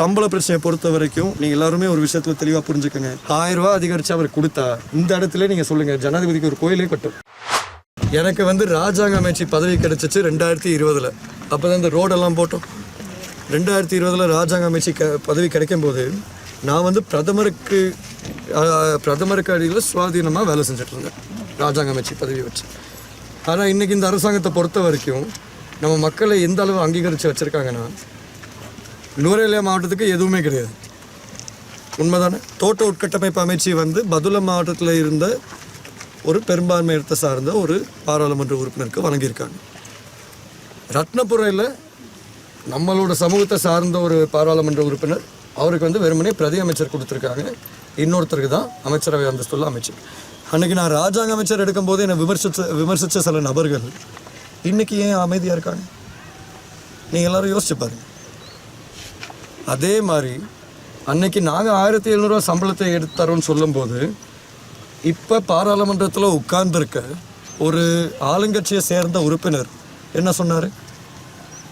சம்பள பிரச்சனையை பொறுத்த வரைக்கும் நீங்கள் எல்லாருமே ஒரு விஷயத்தில் தெளிவாக புரிஞ்சுக்கோங்க. ஆயிரம் ரூபாய் அதிகரித்து அவர் கொடுத்தா இந்த இடத்துல நீங்கள் சொல்லுங்கள் ஜனாதிபதிக்கு ஒரு கோயிலே கட்டும். எனக்கு வந்து ராஜாங்க அமைச்சு பதவி கிடைச்சிச்சு ரெண்டாயிரத்தி இருபதில். அப்போ தான் இந்த ரோடெல்லாம் போட்டோம். ரெண்டாயிரத்தி இருபதில் ராஜாங்க அமைச்சு க பதவி கிடைக்கும் போது நான் வந்து பிரதமருக்கு பிரதமருக்கு அடியில் சுவாதீனமாக வேலை செஞ்சுட்டு இருந்தேன். ராஜாங்க அமைச்சு பதவி வச்சு. ஆனால் இன்றைக்கி இந்த அரசாங்கத்தை பொறுத்த வரைக்கும் நம்ம மக்களை எந்த அளவு அங்கீகரித்து வச்சுருக்காங்கன்னா நூரேலியா மாவட்டத்துக்கு எதுவுமே கிடையாது. உண்மைதானே? தோட்ட உட்கட்டமைப்பு அமைச்சு வந்து பதுளை மாவட்டத்தில் இருந்த ஒரு பெரும்பான்மை இடத்தை சார்ந்த ஒரு பாராளுமன்ற உறுப்பினருக்கு வழங்கியிருக்காங்க. ரத்னபுரையில் நம்மளோட சமூகத்தை சார்ந்த ஒரு பாராளுமன்ற உறுப்பினர் அவருக்கு வந்து வெறுமனே பிரதி அமைச்சர் கொடுத்துருக்காங்க. இன்னொருத்தருக்கு தான் அமைச்சரவை அந்தஸ்துள்ள அமைச்சர். அன்றைக்கி நான் ராஜாங்க அமைச்சர் எடுக்கும்போது என்னை விமர்சித்த விமர்சித்த சில நபர்கள் இன்றைக்கி ஏன் அமைதியாக இருக்காங்க? நீங்கள் எல்லோரும் யோசிச்சு பாருங்க. அதே மாதிரி அன்னைக்கு நாங்கள் ஆயிரத்தி எழுநூறுவா சம்பளத்தை எடுத்து தரோன்னு சொல்லும்போது இப்போ பாராளுமன்றத்தில் உட்கார்ந்துருக்க ஒரு ஆளுங்கட்சியை சேர்ந்த உறுப்பினர் என்ன சொன்னார்?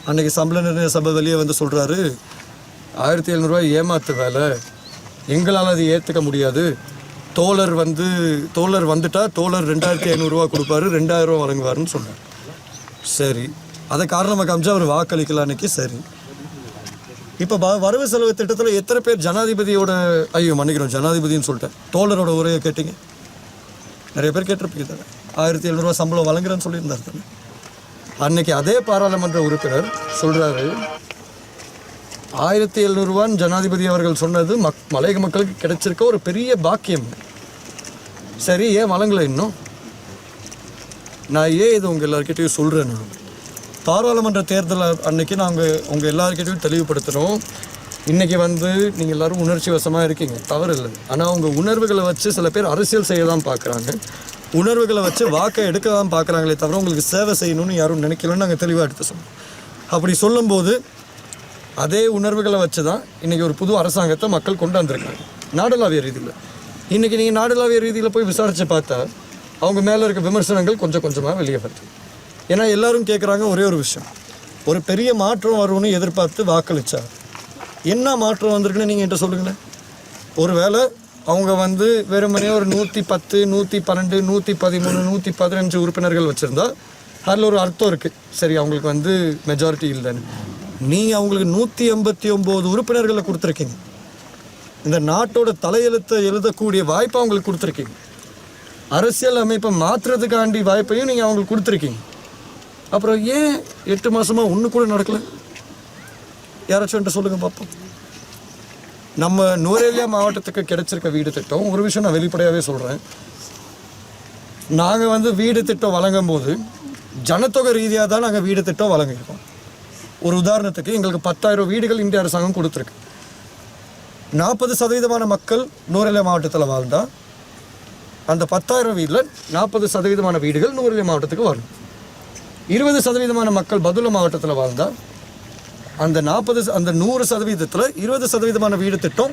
அன்னைக்கு சம்பள நிர்ணய சபை வெளியே வந்து சொல்கிறாரு ஆயிரத்தி எழுநூறுவா ஏமாத்து வேலை. எங்களால் அதை ஏற்றுக்க முடியாது. தோழர் வந்து தோழர் வந்துட்டால் தோழர் ரெண்டாயிரத்தி ஐநூறுரூவா கொடுப்பாரு ரெண்டாயிரம் ரூபா வழங்குவாருன்னு சொன்னார். சரி. அதை காரணமாக காமிச்சு அவர் வாக்களிக்கலான்னைக்கு சரி. இப்போ வரவு செலவு திட்டத்தில் எத்தனை பேர் ஜனாதிபதியோட ஐயோ மன்னிக்கிறோம் ஜனாதிபதின்னு சொல்லிட்டேன். தோழரோட உரையை கேட்டீங்க. நிறைய பேர் கேட்டிருப்பீங்க தானே. ஆயிரத்தி எழுநூறுவா சம்பளம் வழங்குறேன்னு சொல்லியிருந்தார் தானே. அன்னைக்கு அதே பாராளுமன்ற உறுப்பினர் சொல்கிறாரு ஆயிரத்தி எழுநூறுவான்னு ஜனாதிபதி அவர்கள் சொன்னது மக் மலையக மக்களுக்கு கிடைச்சிருக்க ஒரு பெரிய பாக்கியம். சரி ஏன் வழங்கலை இன்னும்? நான் ஏன் இது உங்கள் எல்லாருக்கிட்டையும் சொல்கிறேன்னு பாராளுமன்ற தேர்தல் அன்னைக்கு நாங்கள் உங்கள் எல்லாருக்கிட்டையும் தெளிவுபடுத்துகிறோம் இன்றைக்கி வந்து நீங்கள் எல்லாரும் உணர்ச்சி வசமாக இருக்கீங்க. தவறு இல்லை. ஆனால் உங்கள் உணர்வுகளை வச்சு சில பேர் அரசியல் செய்ய தான் பார்க்குறாங்க உணர்வுகளை வச்சு வாக்கை எடுக்க தான் பார்க்குறாங்களே தவிர உங்களுக்கு சேவை செய்யணும்னு யாரும் நினைக்கலன்னு நாங்கள் தெளிவாக எடுத்து சொன்னோம் அப்படி சொல்லும்போது அதே உணர்வுகளை வச்சு தான் இன்றைக்கி ஒரு புது அரசாங்கத்தை மக்கள் கொண்டு வந்திருக்காங்க. நாடளாவிய ரீதியில். இன்றைக்கி நீங்கள் நாடளாவிய ரீதியில் போய் விசாரித்து பார்த்தா அவங்க மேலே இருக்க விமர்சனங்கள் கொஞ்சம் கொஞ்சமாக வெளியே வருது. ஏன்னா எல்லாரும் கேட்குறாங்க ஒரே ஒரு விஷயம். ஒரு பெரிய மாற்றம் வரும்னு எதிர்பார்த்து வாக்களிச்சா. என்ன மாற்றம் வந்திருக்குன்னு நீங்கள் என்கிட்ட சொல்லுங்களேன். ஒருவேளை அவங்க வந்து வெறுமனே ஒரு நூற்றி பத்து நூற்றி பன்னெண்டு நூற்றி பதிமூணு நூற்றி பதினஞ்சு உறுப்பினர்கள் வச்சுருந்தா அதில் ஒரு அர்த்தம் இருக்குது சரி அவங்களுக்கு வந்து மெஜாரிட்டி இல்லைன்னு. நீங்கள் அவங்களுக்கு நூற்றி எண்பத்தி ஒம்பது உறுப்பினர்களை கொடுத்துருக்கீங்க. இந்த நாட்டோட தலையெழுத்தை எழுதக்கூடிய வாய்ப்பை அவங்களுக்கு கொடுத்துருக்கீங்க. அரசியல் அமைப்பை மாற்றுறதுக்காண்டி வாய்ப்பையும் நீங்கள் அவங்களுக்கு கொடுத்துருக்கீங்க. அப்புறம் ஏன் எட்டு மாதமாக ஒன்று கூட நடக்கலை? யாராச்சும் சொல்லுங்கள் பார்ப்போம் நம்ம நூரேலியா மாவட்டத்துக்கு கிடைச்சிருக்க வீடு திட்டம் ஒரு விஷயம் நான் வெளிப்படையாகவே சொல்கிறேன் நாங்கள் வந்து வீடு திட்டம் வழங்கும் போது ஜனத்தொகை ரீதியாக தான் நாங்கள் வீடு திட்டம் வழங்கியிருக்கோம். ஒரு உதாரணத்துக்கு எங்களுக்கு பத்தாயிரம் வீடுகள் இந்திய அரசாங்கம் கொடுத்துருக்கு. நாற்பது சதவீதமான மக்கள் நூரேலியா மாவட்டத்தில் வாழ்ந்தால் அந்த பத்தாயிரம் வீட்டில் நாற்பது சதவீதமான வீடுகள் நூரேலியா மாவட்டத்துக்கு வரும் இருபது சதவீதமான மக்கள் பதுல மாவட்டத்தில் வாழ்ந்தால் அந்த நாற்பது அந்த நூறு சதவீதத்தில் இருபது சதவீதமான வீடு திட்டம்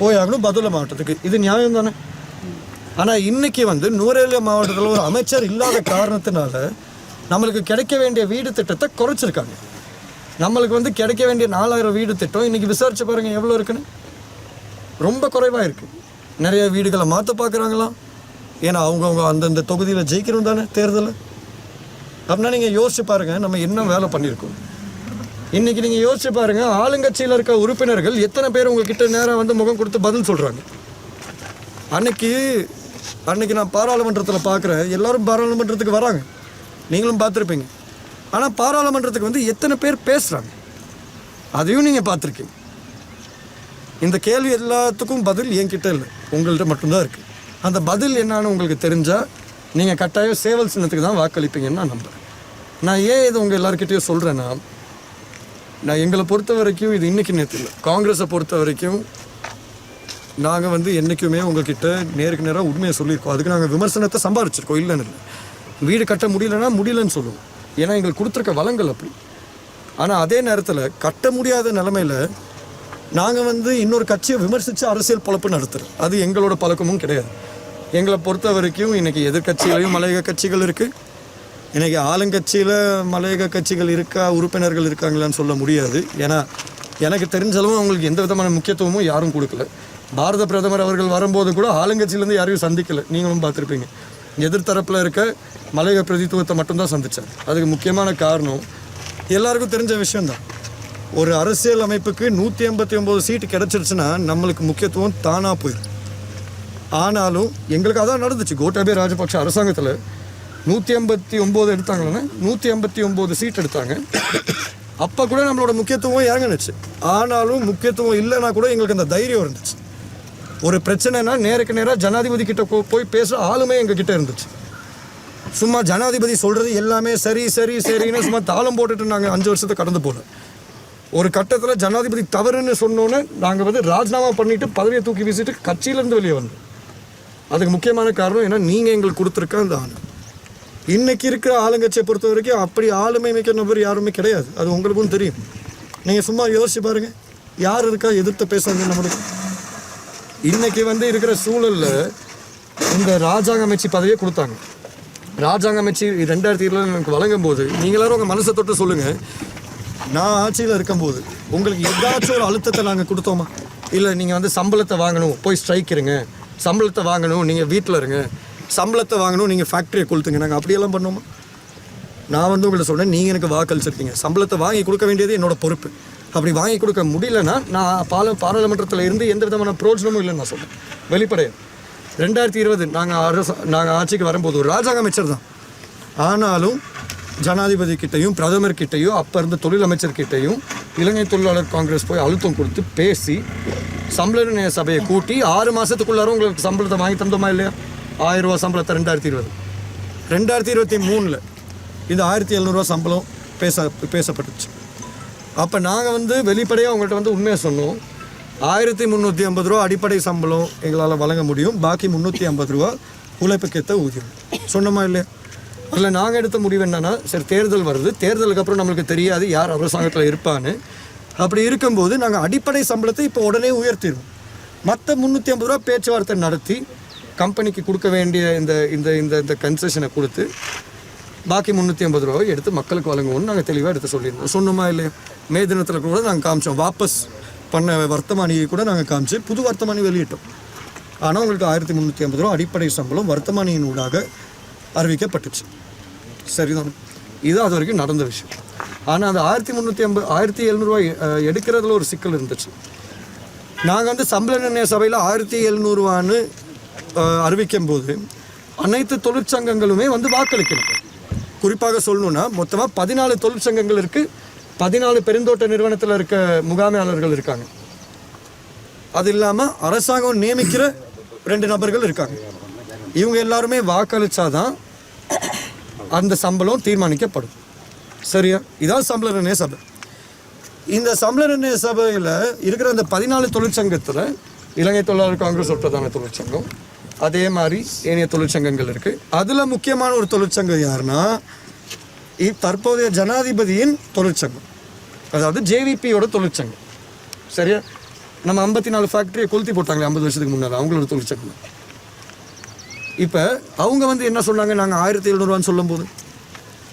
போயாகணும் பதுல மாவட்டத்துக்கு. இது நியாயம் தானே? ஆனால் இன்னைக்கு வந்து நூரேலியா மாவட்டத்தில் ஒரு அமைச்சர் இல்லாத காரணத்தினால நம்மளுக்கு கிடைக்க வேண்டிய வீடு திட்டத்தை குறைச்சிருக்காங்க. நம்மளுக்கு வந்து கிடைக்க வேண்டிய நாலாயிரம் வீடு திட்டம் இன்றைக்கி விசாரிச்சு பாருங்கள் எவ்வளோ இருக்குன்னு? ரொம்ப குறைவாக இருக்குது நிறைய வீடுகளை மாற்ற பார்க்குறாங்களாம் ஏன்னா அவங்கவுங்க அந்தந்த தொகுதியில் ஜெயிக்கிறோம் தானே தேர்தலில்? அப்படின்னா நீங்கள் யோசிச்சு பாருங்கள் நம்ம என்ன வேலை பண்ணியிருக்கோம். இன்றைக்கி நீங்கள் யோசிச்சு பாருங்கள் ஆளுங்கட்சியில் இருக்க உறுப்பினர்கள் எத்தனை பேர் உங்ககிட்ட நேரம் வந்து முகம் கொடுத்து பதில் சொல்கிறாங்க அன்னைக்கு அன்னைக்கு நான் பாராளுமன்றத்தில் பார்க்குறேன் எல்லோரும் பாராளுமன்றத்துக்கு வராங்க. நீங்களும் பார்த்துருப்பீங்க. ஆனால் பாராளுமன்றத்துக்கு வந்து எத்தனை பேர் பேசுகிறாங்க அதையும் நீங்கள் பார்த்துருக்கீங்க. இந்த கேள்வி எல்லாத்துக்கும் பதில் என்கிட்ட இல்லை உங்கள்கிட்ட மட்டும்தான் இருக்குது அந்த பதில் என்னான்னு உங்களுக்கு தெரிஞ்சால் நீங்கள் கட்டாயம் சேவல் சின்னத்துக்கு தான் வாக்களிப்பீங்கன்னு நான் நம்புகிறேன் நான் ஏன் இது உங்கள் எல்லாருக்கிட்டையும் சொல்கிறேன்னா நான் எங்களை பொறுத்த வரைக்கும் இது இன்னைக்கு நேற்று இல்லை. காங்கிரஸை பொறுத்த வரைக்கும் நாங்கள் வந்து என்றைக்குமே உங்கள்கிட்ட நேருக்கு நேராக உண்மையை சொல்லியிருக்கோம். அதுக்கு நாங்கள் விமர்சனத்தை சம்பாரிச்சிருக்கோம் இல்லைன்னு இல்லை. வீடு கட்ட முடியலன்னா முடியலன்னு சொல்லுவோம். ஏன்னா எங்களுக்கு கொடுத்துருக்க வளங்கள் அப்படி. ஆனால் அதே நேரத்தில் கட்ட முடியாத நிலமையில நாங்கள் வந்து இன்னொரு கட்சியை விமர்சித்து அரசியல் பொழப்பு நடத்துகிறோம் அது எங்களோட பழக்கமும் கிடையாது. எங்களை பொறுத்த வரைக்கும் இன்றைக்கி எதிர்க்கட்சியிலையும் மலையக கட்சிகள் இருக்குது இன்றைக்கி ஆளுங்கட்சியில் மலையக கட்சிகள் இருக்கா உறுப்பினர்கள் இருக்காங்களான்னு சொல்ல முடியாது. ஏன்னா எனக்கு தெரிஞ்சளவும் அவங்களுக்கு எந்த விதமான முக்கியத்துவமும் யாரும் கொடுக்கல. பாரத பிரதமர் அவர்கள் வரும்போது கூட ஆளுங்கட்சியிலேருந்து யாரையும் சந்திக்கல. நீங்களும் பார்த்துருப்பீங்க. எதிர்த்தரப்பில் இருக்க மலையக பிரதித்துவத்தை மட்டும்தான் சந்தித்தார் அதுக்கு முக்கியமான காரணம் எல்லாருக்கும் தெரிஞ்ச விஷயந்தான் ஒரு அரசியல் அமைப்புக்கு நூற்றி ஐம்பத்தி ஒம்பது சீட்டு கிடச்சிருச்சுன்னா நம்மளுக்கு முக்கியத்துவம் தானாக போயிடும் ஆனாலும் எங்களுக்கு அதான் நடந்துச்சு. கோட்டாபே ராஜபக்ஷ அரசாங்கத்தில் நூற்றி ஐம்பத்தி ஒம்பது எடுத்தாங்களே நூற்றி ஐம்பத்தி ஒம்பது சீட் எடுத்தாங்க. அப்போ கூட நம்மளோட முக்கியத்துவம் இறங்குனுச்சு. ஆனாலும் முக்கியத்துவம் இல்லைன்னா கூட எங்களுக்கு அந்த தைரியம் இருந்துச்சு. ஒரு பிரச்சனைனா நேருக்கு நேராக ஜனாதிபதி கிட்ட போய் பேசுகிற ஆளுமே எங்ககிட்ட இருந்துச்சு. சும்மா ஜனாதிபதி சொல்கிறது எல்லாமே சரி சரி சரின்னு சும்மா தாளம் போட்டுட்டு நாங்கள் அஞ்சு வருஷத்தை கடந்து போனோம் ஒரு கட்டத்தில் ஜனாதிபதி தவறுன்னு சொன்னோன்னே நாங்கள் வந்து ராஜினாமா பண்ணிவிட்டு பதவியை தூக்கி வீசிட்டு கட்சியிலேருந்து வெளியே வந்தோம். அதுக்கு முக்கியமான காரணம் ஏன்னா நீங்கள் எங்களுக்கு கொடுத்துருக்க அந்த ஆணை இன்றைக்கி இருக்கிற ஆளுங்கட்சியை பொறுத்த வரைக்கும் அப்படி ஆளுமை மிக்க நபர் யாருமே கிடையாது. அது உங்களுக்கும் தெரியும். நீங்கள் சும்மா யோசிச்சு பாருங்கள் யார் இருக்கா? எதிர்த்து பேசுறது நம்மளுக்கு. இன்றைக்கி வந்து இருக்கிற சூழலில் இந்த ராஜாங்க அமைச்சு பதவியை கொடுத்தாங்க. ராஜாங்க அமைச்சு ரெண்டாயிரத்தி இருபதுல எனக்கு வழங்கும் போது நீங்க எல்லாரும் உங்கள் மனசை தொட்டு சொல்லுங்கள் நான் ஆட்சியில் இருக்கும்போது உங்களுக்கு ஏதாச்சும் ஒரு அழுத்தத்தை நாங்கள் கொடுத்தோமா? இல்லை நீங்கள் வந்து சம்பளத்தை வாங்கணும் போய் ஸ்ட்ரைக் இருங்க. சம்பளத்தை வாங்கணும் நீங்கள் வீட்டில் இருங்க. சம்பளத்தை வாங்கணும் நீங்கள் ஃபேக்ட்ரியை கொளுத்துங்க. நாங்கள் அப்படியெல்லாம் பண்ணோமா நான் வந்து உங்களை சொன்னேன் நீங்கள் எனக்கு வாக்களிச்சிருக்கீங்க சம்பளத்தை வாங்கி கொடுக்க வேண்டியது என்னோட பொறுப்பு. அப்படி வாங்கி கொடுக்க முடியலன்னா நான் பால பாராளுமன்றத்தில் இருந்து எந்த விதமான பிரோஜனமும் இல்லைன்னு நான் சொல்கிறேன் வெளிப்படையா. ரெண்டாயிரத்தி இருபது நாங்கள் அரசு நாங்கள் ஆட்சிக்கு வரும்போது ஒரு ராஜாங்க அமைச்சர் தான். ஆனாலும் ஜனாதிபதி கிட்டையும் பிரதமர் கிட்டையும் அப்போ இருந்த தொழில் அமைச்சர்கிட்டையும் இலங்கை தொழிலாளர் காங்கிரஸ் போய் அழுத்தம் கொடுத்து பேசி சம்பள சபையை கூட்டி ஆறு மாதத்துக்குள்ளார உங்களுக்கு சம்பளத்தை வாங்கி தந்தோமா இல்லையா? ஆயிரம் ரூபா சம்பளத்தை ரெண்டாயிரத்தி இருபது. ரெண்டாயிரத்தி இருபத்தி மூணில் இந்த ஆயிரத்தி எழுநூறுவா சம்பளம் பேச பேசப்பட்டுச்சு. அப்போ நாங்கள் வந்து வெளிப்படையாக அவங்கள்ட்ட வந்து உண்மையை சொன்னோம். ஆயிரத்தி முந்நூற்றி ஐம்பது ரூபா அடிப்படை சம்பளம் எங்களால் வழங்க முடியும். பாக்கி முந்நூற்றி ஐம்பது ரூபா உழைப்புக்கேற்ற ஊதியம். சொன்னோமா இல்லையா? அதில் நாங்கள் எடுத்த முடிவு என்னென்னா சரி தேர்தல் வருது. தேர்தலுக்கு அப்புறம் நம்மளுக்கு தெரியாது யார் அரசாங்கத்தில் இருப்பான்னு. அப்படி இருக்கும்போது நாங்கள் அடிப்படை சம்பளத்தை இப்போ உடனே உயர்த்திடுவோம். மற்ற முந்நூற்றி ஐம்பது ரூபா பேச்சுவார்த்தை நடத்தி கம்பெனிக்கு கொடுக்க வேண்டிய இந்த இந்த இந்த இந்த கன்செஷனை கொடுத்து பாக்கி முந்நூற்றி ஐம்பது ரூபாவை எடுத்து மக்களுக்கு வழங்குவோம்னு நாங்கள் தெளிவாக எடுத்து சொல்லியிருந்தோம். சொன்னோமா இல்லையா? மே தினத்தில் கூட நாங்கள் காமிச்சோம். வாபஸ் பண்ண வர்த்தமானியை கூட நாங்கள் காமிச்சு புது வர்த்தமானி வெளியிட்டோம். ஆனால் உங்களுக்கு ஆயிரத்தி முந்நூற்றி ஐம்பது ரூபா அடிப்படை சம்பளம் வர்த்தமானியின் ஊடாக அறிவிக்கப்பட்டுச்சு. சரிதான்? இது அது வரைக்கும் நடந்த விஷயம். ஆனால் அந்த ஆயிரத்தி முந்நூற்றி ஐம்பது ஆயிரத்தி எழுநூறுவா எடுக்கிறதுல ஒரு சிக்கல் இருந்துச்சு. நாங்கள் வந்து சம்பள நிர்ணய சபையில் ஆயிரத்தி எழுநூறுவான்னு அறிவிக்கும் போது அனைத்து தொழிற்சங்கங்களுமே வந்து வாக்களிக்கணும். குறிப்பாக சொல்லணுன்னா மொத்தமாக பதினாலு தொழிற்சங்கங்கள் இருக்குது பதினாலு பெருந்தோட்ட நிறுவனத்தில் இருக்க முகாமையாளர்கள் இருக்காங்க. அது இல்லாமல் அரசாங்கம் நியமிக்கிற ரெண்டு நபர்கள் இருக்காங்க. இவங்க எல்லாருமே வாக்களித்தாதான் அந்த சம்பளம் தீர்மானிக்கப்படும். சரியா? இதான் சம்பள சபை. இந்த சம்பள சபையில் இருக்கிற அந்த பதினாலு தொழிற்சங்கத்தில் இலங்கை தொழிலாளர் காங்கிரஸ் ஒரு தொழிற்சங்கம் அதே மாதிரி ஏனைய தொழிற்சங்கங்கள் இருக்குது அதில் முக்கியமான ஒரு தொழிற்சங்கம் யாருன்னா இ- தற்போதைய ஜனாதிபதியின் தொழிற்சங்கம். அதாவது ஜேவிபியோட தொழிற்சங்கம். சரியா? நம்ம ஐம்பத்தி நாலு ஃபேக்ட்ரியை கொளுத்தி போட்டாங்களே ஐம்பது வருஷத்துக்கு முன்னால் அவங்களோட தொழிற்சங்கம் இப்போ அவங்க வந்து என்ன சொன்னாங்க? நாங்கள் ஆயிரத்தி எழுநூறுவான்னு சொல்லும்போது.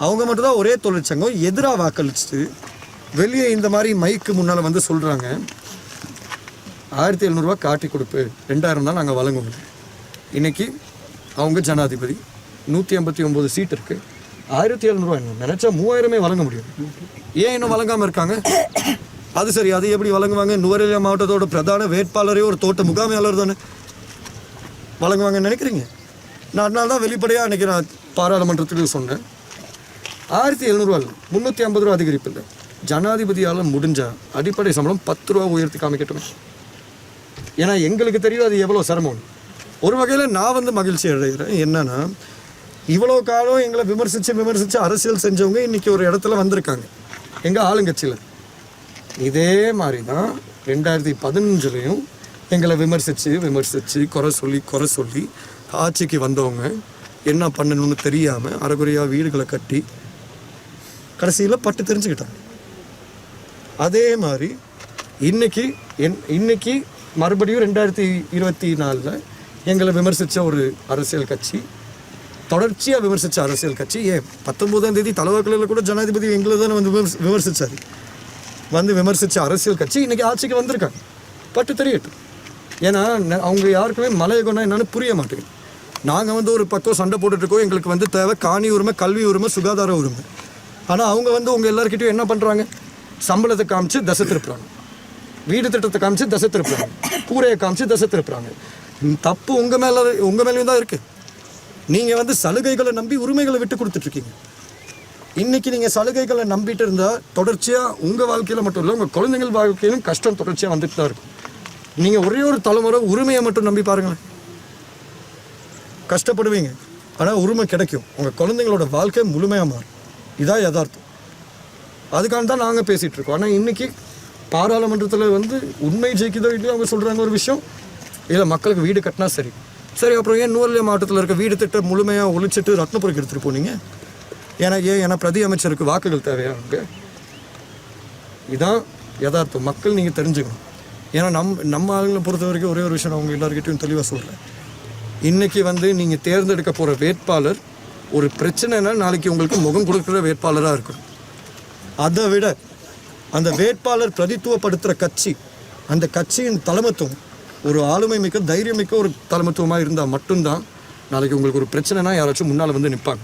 அவங்க மட்டும்தான் ஒரே தொழிற்சங்கம் எதிராக வாக்களிச்சுட்டு வெளியே இந்த மாதிரி மைக்கு முன்னால் வந்து சொல்கிறாங்க ஆயிரத்தி எழுநூறுவா காட்டி கொடுப்பு. ரெண்டாயிரம் தான் நாங்கள் வழங்குவோம். இன்னைக்கு அவங்க ஜனாதிபதி. நூற்றி ஐம்பத்தி ஒம்பது சீட் இருக்குது ஆயிரத்தி எழுநூறுவா என்ன? நினச்சா மூவாயிரமே வழங்க முடியும். ஏன் இன்னும் வழங்காமல் இருக்காங்க? அது சரி அது எப்படி வழங்குவாங்க? நுவரெலியா மாவட்டத்தோட பிரதான வேட்பாளரே ஒரு தோட்ட முகாமையாளர் தானே. வழங்குவாங்கன்னு நினைக்கிறீங்க? நான் அதனால தான் வெளிப்படையாக அன்றைக்கி நான் பாராளுமன்றத்துக்கு சொன்னேன். ஆயிரத்தி எழுநூறுவா இல்லை முந்நூற்றி ஐம்பது ரூபா அதிகரிப்பு இல்லை ஜனாதிபதியால் முடிஞ்ச அடிப்படை சம்பளம் பத்து ரூபா உயர்த்தி காமிக்கட்டும். ஏன்னா எங்களுக்கு தெரியும் அது எவ்வளோ சிரமம். ஒரு வகையில் நான் வந்து மகிழ்ச்சி அடைகிறேன். என்னென்னா இவ்வளோ காலம் எங்களை விமர்சித்து விமர்சித்து அரசியல் செஞ்சவங்க இன்னைக்கு ஒரு இடத்துல வந்திருக்காங்க. எங்கள் ஆளுங்கட்சியில். இதே மாதிரி தான் ரெண்டாயிரத்தி பதினஞ்சுலேயும் எங்களை விமர்சித்து விமர்சித்து குறை சொல்லி குறை சொல்லி ஆட்சிக்கு வந்தவங்க என்ன பண்ணணும்னு தெரியாமல் அரைகுறையாக வீடுகளை கட்டி கடைசியில் பட்டு தெரிஞ்சுக்கிட்டாங்க அதே மாதிரி இன்னைக்கு என் இன்னைக்கு மறுபடியும் ரெண்டாயிரத்தி இருபத்தி நாலில் எங்களை விமர்சித்த ஒரு அரசியல் கட்சி தொடர்ச்சியாக விமர்சித்த அரசியல் கட்சி ஏன் பத்தொம்போதாம் தேதி தலைவாக்கில் கூட ஜனாதிபதி எங்களை தானே வந்து விமர்சி விமர்சித்தார் வந்து விமர்சித்த அரசியல் கட்சி இன்றைக்கி ஆட்சிக்கு வந்திருக்காங்க. பட்டு தெரியட்டும். ஏன்னா அவங்க யாருக்குமே மலையை கொண்டா என்னென்னு புரிய மாட்டேங்குது. நாங்கள் வந்து ஒரு பக்கம் சண்டை போட்டுட்ருக்கோம் எங்களுக்கு வந்து தேவை காணி உரிமை கல்வி உரிமை சுகாதார உரிமை. ஆனால் அவங்க வந்து உங்கள் எல்லாருக்கிட்டையும் என்ன பண்ணுறாங்க சம்பளத்தை காமிச்சு தசை திருப்புறாங்க. வீடு திட்டத்தை காமிச்சு தசை திருப்புறாங்க. கூரையை காமிச்சு தசை திருப்புறாங்க. தப்பு உங்கள் மேலே உங்கள் மேலேயும் தான் இருக்குது நீங்கள் வந்து சலுகைகளை நம்பி உரிமைகளை விட்டு கொடுத்துட்ருக்கீங்க. இன்னைக்கு நீங்கள் சலுகைகளை நம்பிட்டு இருந்தால் தொடர்ச்சியாக உங்கள் வாழ்க்கையில் மட்டும் இல்லை உங்கள் குழந்தைகள் வாழ்க்கையிலும் கஷ்டம் தொடர்ச்சியாக வந்துட்டு தான் இருக்கும். நீங்கள் ஒரே ஒரு தலைமுறை உரிமையை மட்டும் நம்பி பாருங்களேன். கஷ்டப்படுவீங்க. ஆனால் உரிமை கிடைக்கும். உங்கள் குழந்தைங்களோட வாழ்க்கை முழுமையாக மாறும். இதான் யதார்த்தம். அதுக்காக தான் நாங்கள் பேசிகிட்டு இருக்கோம். ஆனால் இன்றைக்கி பாராளுமன்றத்தில் வந்து உண்மை ஜெயிக்குதோ இல்லையோ அவங்க சொல்கிறாங்க ஒரு விஷயம். இல்லை மக்களுக்கு வீடு கட்டினா சரி. சரி அப்புறம் ஏன் நூறுலிய மாவட்டத்தில் இருக்க வீடு திட்டம் முழுமையாக ஒழிச்சிட்டு ரத்னபுரிக்கு எடுத்துகிட்டு போனீங்க? ஏன்னா ஏன் ஏன்னா பிரதி அமைச்சருக்கு வாக்குகள் தேவையா அங்கே? இதான் யதார்த்தம். மக்கள் நீங்கள் தெரிஞ்சுக்கணும். ஏன்னா நம் நம்ம ஆளுங்களை பொறுத்த வரைக்கும் ஒரே ஒரு விஷயம் அவங்க எல்லாருக்கிட்டையும் தெளிவாக சொல்கிறேன் இன்றைக்கி வந்து நீங்கள் தேர்ந்தெடுக்க போகிற வேட்பாளர் ஒரு பிரச்சனைனா நாளைக்கு உங்களுக்கு முகம் கொடுக்குற வேட்பாளராக இருக்கும். அதை விட அந்த வேட்பாளர் பிரதித்துவப்படுத்துகிற கட்சி அந்த கட்சியின் தலைமத்துவம் ஒரு ஆளுமை மிக்க தைரியம் மிக்க ஒரு தலைமத்துவமாக இருந்தால் மட்டும்தான் நாளைக்கு உங்களுக்கு ஒரு பிரச்சனைனா யாராச்சும் முன்னால் வந்து நிற்பாங்க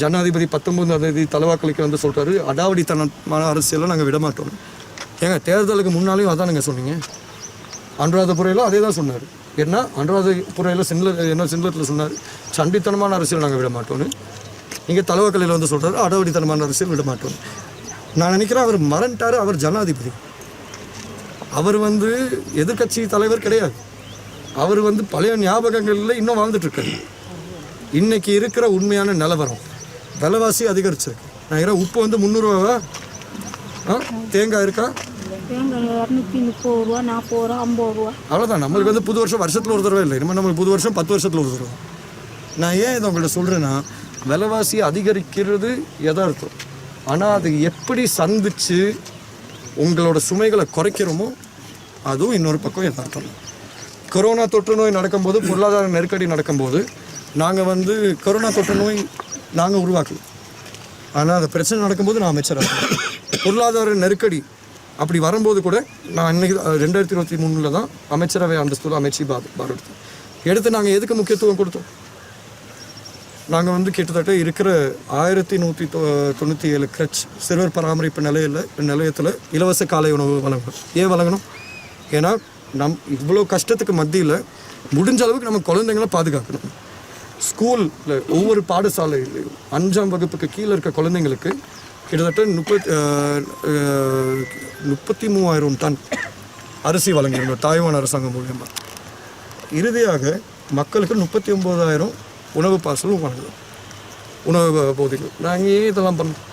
ஜனாதிபதி பத்தொன்பதாம் தேதி தலைவாக்களுக்கு வந்து சொல்கிறாரு அடாவடித்தனமான அரசியலை நாங்கள் விட மாட்டோம் ஏங்க தேர்தலுக்கு முன்னாலேயும் அதான் நீங்கள் சொன்னீங்க? அனுராதபுரையிலும் அதே தான் சொன்னார். என்ன? அனுராதபுரையில் சின்லர் என்ன சின்லத்தில் சொன்னார் சண்டித்தனமான அரசியல் நாங்கள் விட மாட்டோன்னு இங்கே தலைவக்கலையில் வந்து சொல்கிறாரு அடவடித்தனமான அரசியல் விட மாட்டோம் நான் நினைக்கிறேன் அவர் மறந்துட்டார் அவர் ஜனாதிபதி. அவர் வந்து எதிர்க்கட்சி தலைவர் கிடையாது. அவர் வந்து பழைய ஞாபகங்களில் இன்னும் வாழ்ந்துட்டுருக்காரு. இன்றைக்கி இன்னைக்கு இருக்கிற உண்மையான நிலவரம் விலைவாசி அதிகரிச்சிருக்கு. நான் நினைக்கிறேன் உப்பு வந்து முந்நூறுரூவா ஆ? தேங்காய் இருக்கா? தேங்காய் இரநூத்தி முப்பது ரூபா நாற்பது ரூபா ஐம்பது ரூபா. அவ்வளோதான் நம்மளுக்கு வந்து புது வருஷம் வருஷத்தில் ஒரு தடவை இல்லை. இனிமேல் நம்மளுக்கு புது வருஷம் பத்து வருஷத்தில் ஒரு தடவை. நான் ஏன் இதை உங்கள்கிட்ட சொல்கிறேன்னா விலைவாசி அதிகரிக்கிறது எதார்த்தம் ஆனால் அது எப்படி சந்திச்சு உங்களோட சுமைகளை குறைக்கிறோமோ அதுவும் இன்னொரு பக்கம் எதார்த்தம் கொரோனா தொற்று நோய் நடக்கும்போது பொருளாதார நெருக்கடி நடக்கும்போது நாங்கள் வந்து கொரோனா தொற்று நோய் நாங்கள் உருவாக்கல. ஆனால் அந்த பிரச்சனை நடக்கும்போது நான் அமைச்சராக பொருளாதார நெருக்கடி அப்படி வரும்போது கூட நான் இன்னைக்கு ரெண்டாயிரத்தி இருபத்தி மூணில் தான் அமைச்சரவை அந்தஸ்துல அமைச்சு பார் எடுத்தோம் எடுத்து நாங்கள் எதுக்கு முக்கியத்துவம் கொடுத்தோம்? நாங்கள் வந்து கிட்டத்தட்ட இருக்கிற ஆயிரத்தி நூற்றி தொ தொண்ணூற்றி ஏழு கிரச் சிறுவர் பராமரிப்பு நிலையில் நிலையத்தில் இலவச காலை உணவு வழங்கணும். ஏன் வழங்கணும்? ஏன்னா நம் இவ்வளோ கஷ்டத்துக்கு மத்தியில் முடிஞ்ச அளவுக்கு நம்ம குழந்தைங்களை பாதுகாக்கணும். ஸ்கூலில் ஒவ்வொரு பாடசாலையிலையும் அஞ்சாம் வகுப்புக்கு கீழே இருக்க குழந்தைங்களுக்கு கிட்டத்தட்ட முப்பத்தி முப்பத்தி மூவாயிரம் டன் அரிசி வழங்கியிருந்தோம் தாய்வான் அரசாங்கம் மூலியமாக இறுதியாக மக்களுக்கு முப்பத்தி ஒம்போதாயிரம் உணவு பார்சலும் வழங்குறோம். உணவு போதிகள் நாங்கள் ஏன் இதெல்லாம் பண்ணோம்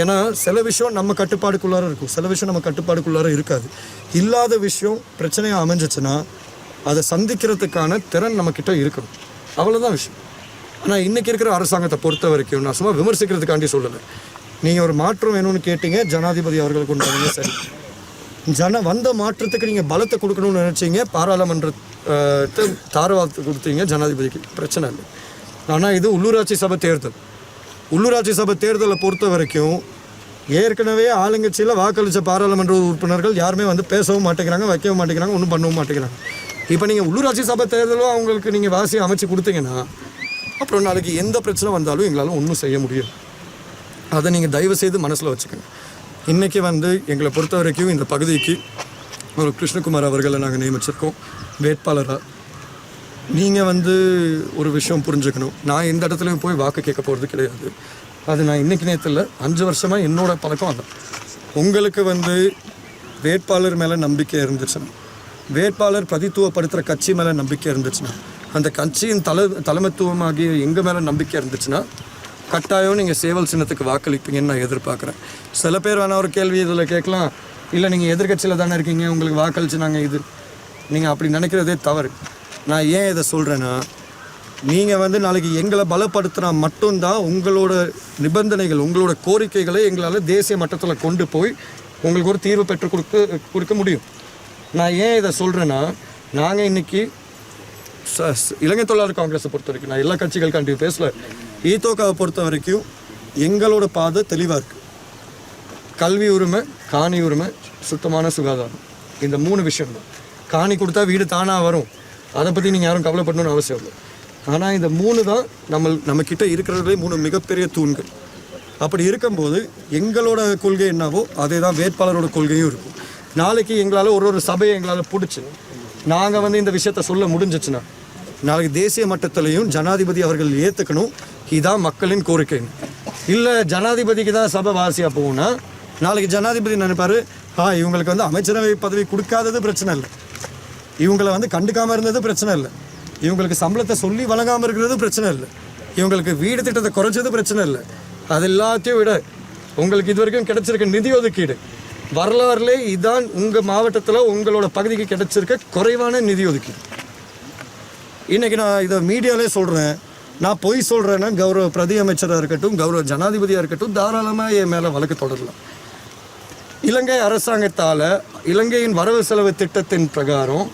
ஏன்னா சில விஷயம் நம்ம கட்டுப்பாடுக்குள்ளார இருக்கும். சில விஷயம் நம்ம கட்டுப்பாடுக்குள்ளார இருக்காது. இல்லாத விஷயம் பிரச்சனையாக அமைஞ்சிச்சுன்னா அதை சந்திக்கிறதுக்கான திறன் நம்மக்கிட்ட இருக்கணும். அவ்வளோதான் விஷயம். ஆனால் இன்றைக்கி இருக்கிற அரசாங்கத்தை பொறுத்த வரைக்கும் நான் சும்மா விமர்சிக்கிறதுக்காண்டி சொல்லலை. நீங்கள் ஒரு மாற்றம் வேணும்னு கேட்டீங்க ஜனாதிபதி அவர்கள் கொண்டு வந்தீங்க சரி. ஜன வந்த மாற்றத்துக்கு நீங்கள் பலத்தை கொடுக்கணும்னு நினச்சிங்க பாராளுமன்றத்தை தாரவாதத்தை கொடுத்தீங்க ஜனாதிபதிக்கு. பிரச்சனை இல்லை. ஆனால் இது உள்ளூராட்சி சபை தேர்தல். உள்ளூராட்சி சபை தேர்தலை பொறுத்த வரைக்கும் ஏற்கனவே ஆளுங்கட்சியில் வாக்களித்த பாராளுமன்ற உறுப்பினர்கள் யாருமே வந்து பேசவும் மாட்டேங்கிறாங்க வைக்கவும் மாட்டேங்கிறாங்க ஒன்றும் பண்ணவும் மாட்டேங்கிறாங்க. இப்போ நீங்கள் உள்ளூராட்சி சபை தேர்தலும் அவங்களுக்கு நீங்கள் வாசி அமைச்சு கொடுத்தீங்கன்னா அப்புறம் நாளைக்கு எந்த பிரச்சனை வந்தாலும் எங்களால் ஒன்றும் செய்ய முடியும் அதை நீங்கள் தயவு செய்து மனசில் வச்சுக்கோங்க. இன்றைக்கி வந்து எங்களை பொறுத்த வரைக்கும் இந்த பகுதிக்கு ஒரு கிருஷ்ணகுமார் அவர்களை நாங்கள் நியமிச்சிருக்கோம். வேட்பாளராக நீங்கள் வந்து ஒரு விஷயம் புரிஞ்சுக்கணும். நான் எந்த இடத்துலையும் போய் வாக்கு கேட்க போகிறது கிடையாது. அது நான் இன்றைக்கி நேரத்தில் அஞ்சு வருஷமாக என்னோட பழக்கம் அதான். உங்களுக்கு வந்து வேட்பாளர் மேலே நம்பிக்கை இருந்துச்சுன்னா வேட்பாளர் பிரதித்துவப்படுத்துகிற கட்சி மேலே நம்பிக்கை இருந்துச்சுன்னா அந்த கட்சியின் தலை தலைமைத்துவமாகிய எங்கள் மேலே நம்பிக்கை இருந்துச்சுன்னா கட்டாயம் நீங்கள் சேவல் சின்னத்துக்கு வாக்களிப்பீங்கன்னு நான் எதிர்பார்க்குறேன். சில பேர் வேணால் ஒரு கேள்வி இதில் கேட்கலாம். இல்லை நீங்கள் எதிர்க்கட்சியில் தானே இருக்கீங்க உங்களுக்கு வாக்களித்து நாங்கள் இது. நீங்கள் அப்படி நினைக்கிறதே தவறு. நான் ஏன் இதை சொல்கிறேன்னா நீங்கள் வந்து நாளைக்கு எங்களை பலப்படுத்தினா மட்டும்தான் உங்களோட நிபந்தனைகள் உங்களோட கோரிக்கைகளை எங்களால் தேசிய மட்டத்தில் கொண்டு போய் உங்களுக்கு ஒரு தீர்வு பெற்று கொடுக்க கொடுக்க முடியும். நான் ஏன் இதை சொல்கிறேன்னா நாங்கள் இன்னைக்கு இலங்கை தொழிலாளர் காங்கிரஸை பொறுத்த வரைக்கும் நான் எல்லா கட்சிகளுக்காண்டி பேசல. ஈத்தோக்காவை பொறுத்த வரைக்கும் எங்களோட பாதை தெளிவாக இருக்குது கல்வி உரிமை காணி உரிமை சுத்தமான சுகாதாரம். இந்த மூணு விஷயம் தான் காணி கொடுத்தா வீடு தானாக வரும். அதை பற்றி நீங்கள் யாரும் கவலைப்படணும்னு அவசியம் இல்லை. ஆனால் இந்த மூணு தான் நம்ம நம்மக்கிட்ட இருக்கிறதுலே மூணு மிகப்பெரிய தூண்கள். அப்படி இருக்கும்போது எங்களோட கொள்கை என்னவோ அதே தான் வேட்பாளரோட கொள்கையும் இருக்கும். நாளைக்கு எங்களால் ஒரு ஒரு சபையை எங்களால் பிடிச்சி நாங்கள் வந்து இந்த விஷயத்த சொல்ல முடிஞ்சிச்சுன்னா நாளைக்கு தேசிய மட்டத்திலையும் ஜனாதிபதி அவர்கள் ஏற்றுக்கணும் இதுதான் மக்களின் கோரிக்கை. இல்லை ஜனாதிபதிக்கு தான் சபை வாசியாக போகும்னா நாளைக்கு ஜனாதிபதி நினைப்பார்? ஆ இவங்களுக்கு வந்து அமைச்சரவை பதவி கொடுக்காதது பிரச்சனை இல்லை. இவங்களை வந்து கண்டுக்காமல் இருந்தது பிரச்சனை இல்லை. இவங்களுக்கு சம்பளத்தை சொல்லி வழங்காமல் இருக்கிறது பிரச்சனை இல்லை. இவங்களுக்கு வீடு திட்டத்தை குறைச்சது பிரச்சனை இல்லை. அது எல்லாத்தையும் விட உங்களுக்கு இது வரைக்கும் கிடைச்சிருக்க நிதி ஒதுக்கீடு. வரலாறுலே இதுதான் உங்கள் மாவட்டத்தில் உங்களோட பகுதிக்கு கிடைச்சிருக்க குறைவான நிதி ஒதுக்கீடு. இன்றைக்கி நான் இதை மீடியாலே சொல்கிறேன் நான் பொய் சொல்கிறேன்னா கௌரவ பிரதி அமைச்சராக இருக்கட்டும் கௌரவ ஜனாதிபதியாக இருக்கட்டும் தாராளமாக என் மேலே வழக்கு தொடரலாம். இலங்கை அரசாங்கத்தால் இலங்கையின் வரவு செலவு திட்டத்தின் பிரகாரம்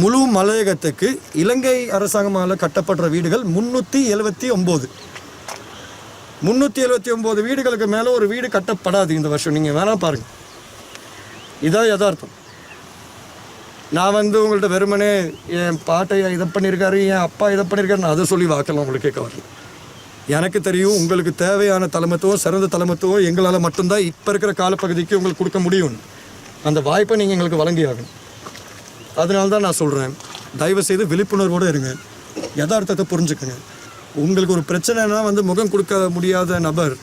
முழு மலையகத்துக்கு இலங்கை அரசாங்கமால் கட்டப்படுற வீடுகள் முந்நூற்றி எழுபத்தி ஒம்பது. முந்நூற்றி எழுபத்தி ஒம்பது வீடுகளுக்கு மேலே ஒரு வீடு கட்டப்படாது இந்த வருஷம். நீங்கள் வேணால் பாருங்கள் இதான் யதார்த்தம். நான் வந்து உங்கள்கிட்ட வெறுமனே என் பாட்டை இதை பண்ணியிருக்காரு என் அப்பா இதை பண்ணியிருக்காரு நான் அதை சொல்லி வாக்கெல்லாம் உங்களுக்கு கேட்க வரல. எனக்கு தெரியும் உங்களுக்கு தேவையான தலைமத்துவம் சிறந்த தலைமத்துவம் எங்களால் மட்டும்தான் இப்போ இருக்கிற காலப்பகுதிக்கு உங்களுக்கு கொடுக்க முடியும் அந்த வாய்ப்பை நீங்கள் எங்களுக்கு வழங்கி ஆகணும். அதனால தான் நான் சொல்கிறேன் தயவு செய்து விழிப்புணர்வோடு இருங்க. யதார்த்தத்தை புரிஞ்சுக்கங்க. உங்களுக்கு ஒரு பிரச்சனைனா வந்து முகம் கொடுக்க முடியாத நபர்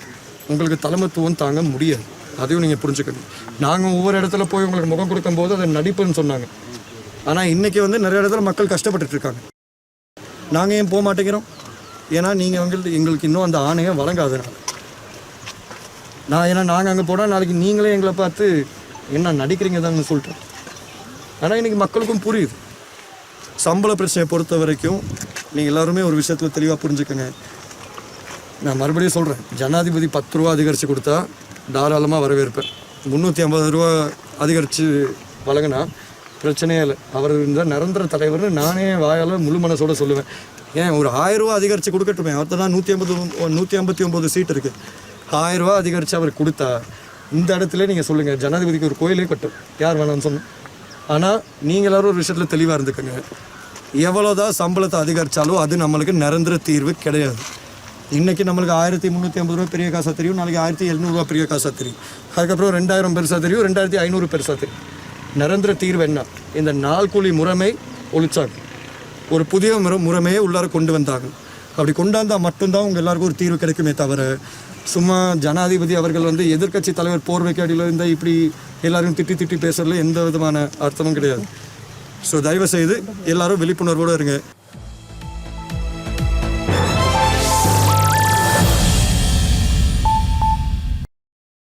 உங்களுக்கு தலைமத்துவம் தாங்க முடியாது. அதையும் நீங்கள் புரிஞ்சுக்கணும். நாங்கள் ஒவ்வொரு இடத்துல போய் உங்களுக்கு முகம் கொடுக்கும்போது அதை நடிப்புன்னு சொன்னாங்க. ஆனால் இன்றைக்கி வந்து நிறைய இடத்துல மக்கள் கஷ்டப்பட்டுட்ருக்காங்க நாங்கள் ஏன் போக மாட்டேங்கிறோம்? ஏன்னா நீங்கள் வந்து எங்களுக்கு இன்னும் அந்த ஆணையை வழங்காதனால நான் ஏன்னா நாங்கள் அங்கே போனால் நாளைக்கு நீங்களே எங்களை பார்த்து என்ன நடிக்கிறீங்க தான் சொல்லிட்டேன் ஆனால் இன்றைக்கி மக்களுக்கும் புரியுது. சம்பள பிரச்சனையை பொறுத்த வரைக்கும் நீங்கள் எல்லாருமே ஒரு விஷயத்தில் தெளிவாக புரிஞ்சுக்கோங்க. நான் மறுபடியும் சொல்கிறேன் ஜனாதிபதி பத்து ரூபா அதிகரித்து கொடுத்தா தாராளமாக வரவேற்பேன். முந்நூற்றி ஐம்பது ரூபா அதிகரித்து வழங்கினா பிரச்சனையே இல்லை. அவர் இந்த நிரந்தர தலைவர்னு நானே வாயால் முழு மனசோட சொல்லுவேன். ஏன் ஒரு ஆயிரம் ரூபா அதிகரித்து கொடுக்கட்டுமே? அவர்கிட்ட தான் நூற்றி ஐம்பது நூற்றி ஐம்பத்தி ஒம்பது சீட் இருக்குது ஆயிரம் ரூபா அதிகரித்து அவர் கொடுத்தா இந்த இடத்துல நீங்கள் சொல்லுங்கள் ஜனாதிபதிக்கு ஒரு கோயிலே கட்டும். யார் வேணாம்னு சொன்னோம் ஆனால் நீங்கள் எல்லாரும் ஒரு விஷயத்தில் தெளிவாக இருந்துக்கோங்க. எவ்வளோதான் சம்பளத்தை அதிகரித்தாலும் அது நம்மளுக்கு நிரந்தர தீர்வு கிடையாது. இன்றைக்கி நம்மளுக்கு ஆயிரத்தி முந்நூற்றி ஐம்பது ரூபா பெரிய காசாக தெரியும். நாளைக்கு ஆயிரத்தி எழுநூறுவா பெரிய காசாக தெரியும். அதுக்கப்புறம் ரெண்டாயிரம் பெருசாக தெரியும். ரெண்டாயிரத்தி ஐநூறு பெருசாக தெரியும். நிரந்தர தீர்வு என்ன? இந்த நாள் கூலி முறைமை ஒழிச்சாகும் ஒரு புதிய முறை முறைமையை உள்ளார கொண்டு வந்தாங்க. அப்படி கொண்டாந்தால் மட்டும்தான் உங்கள் எல்லாருக்கும் ஒரு தீர்வு கிடைக்குமே தவிர சும்மா ஜனாதிபதி அவர்கள் வந்து எதிர்க்கட்சி தலைவர் போர்வைக்கு அடியில் இருந்தால் இப்படி எல்லாரும் திட்டி திட்டி பேசுறதுல எந்த விதமான அர்த்தமும் கிடையாது. ஸோ தயவு செய்து எல்லாரும் விழிப்புணர்வோடு இருங்க.